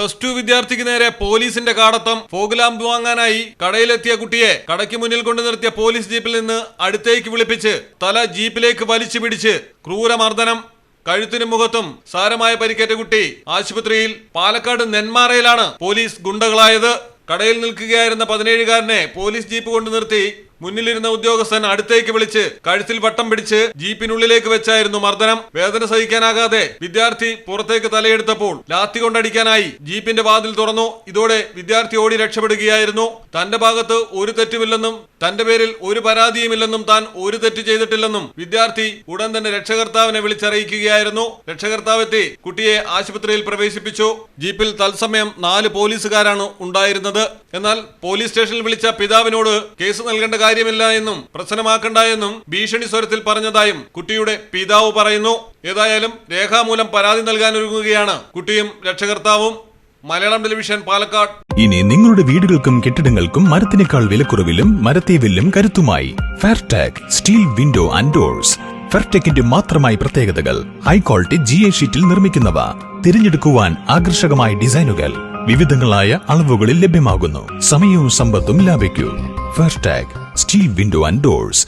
Plus two വിദ്യാർത്ഥിക്ക് നേരെ പോലീസിന്റെ കാടത്തം. ഫോഗ്ലാമ്പ് വാങ്ങാനായി കടയിലെത്തിയ കുട്ടിയെ കടയ്ക്ക് മുന്നിൽ കൊണ്ടു നിർത്തിയ പോലീസ് ജീപ്പിൽ നിന്ന് അടുത്തേക്ക് വിളിപ്പിച്ച് തല ജീപ്പിലേക്ക് വലിച്ചു പിടിച്ച് ക്രൂരമർദ്ദനം. കഴുത്തിനും മുഖത്തും സാരമായ പരിക്കേറ്റ കുട്ടി ആശുപത്രിയിൽ പാലക്കാട് നെന്മാറയിലാണ് പോലീസ് ഗുണ്ടകളായത്. കടയിൽ നിൽക്കുകയായിരുന്ന പതിനേഴുകാരനെ പോലീസ് ജീപ്പ് കൊണ്ടു നിർത്തി മുന്നിലിരുന്ന ഉദ്യോഗസ്ഥൻ അടുത്തേക്ക് വിളിച്ച് കഴുത്തിൽ വട്ടം പിടിച്ച് ജീപ്പിനുള്ളിലേക്ക് വെച്ചായിരുന്നു മർദ്ദനം. വേദന സഹിക്കാനാകാതെ വിദ്യാർത്ഥി പുറത്തേക്ക് തലയെടുത്തപ്പോൾ ലാത്തി കൊണ്ടടിക്കാനായി ജീപ്പിന്റെ വാതിൽ തുറന്നു. ഇതോടെ വിദ്യാർത്ഥി ഓടി രക്ഷപ്പെടുകയായിരുന്നു. തന്റെ ഭാഗത്ത് ഒരു തെറ്റുമില്ലെന്നും തന്റെ പേരിൽ ഒരു പരാതിയുമില്ലെന്നും താൻ ഒരു തെറ്റ് ചെയ്തിട്ടില്ലെന്നും വിദ്യാർത്ഥി ഉടൻ തന്നെ രക്ഷകർത്താവിനെ വിളിച്ചറിയിക്കുകയായിരുന്നു. രക്ഷകർത്താവെത്തി കുട്ടിയെ ആശുപത്രിയിൽ പ്രവേശിപ്പിച്ചു. ജീപ്പിൽ തത്സമയം നാല് പോലീസുകാരാണ് ഉണ്ടായിരുന്നത്. എന്നാൽ പോലീസ് സ്റ്റേഷനിൽ വിളിച്ച പിതാവിനോട് കേസ് നൽകേണ്ട കാര്യമില്ല എന്നും പ്രശ്നമാക്കണ്ട എന്നും ഭീഷണി സ്വരത്തിൽ പറഞ്ഞതായും കുട്ടിയുടെ പിതാവ് പറയുന്നു. ഏതായാലും രേഖാമൂലം പരാതി നൽകാനൊരുങ്ങുകയാണ് കുട്ടിയും രക്ഷകർത്താവും. മലയാളം ടെലിവിഷൻ പാലക്കാട്. ഇനി നിങ്ങളുടെ വീടുകൾക്കും കെട്ടിടങ്ങൾക്കും മരത്തിനേക്കാൾ വിലക്കുറവിലും മരത്തെ വില്ലും കരുത്തുമായി Fairtech steel window and doors ഫെയർടെക്കിന്റെ മാത്രമായി പ്രത്യേകതകൾ ഹൈ ക്വാളിറ്റി ജി എ ഷീറ്റിൽ നിർമ്മിക്കുന്നവ. തിരഞ്ഞെടുക്കുവാൻ ആകർഷകമായ ഡിസൈനുകൾ വിവിധങ്ങളായ അളവുകളിൽ ലഭ്യമാകുന്നു. സമയവും സമ്പത്തും ലാഭിക്കൂ. Fairtech steel window and doors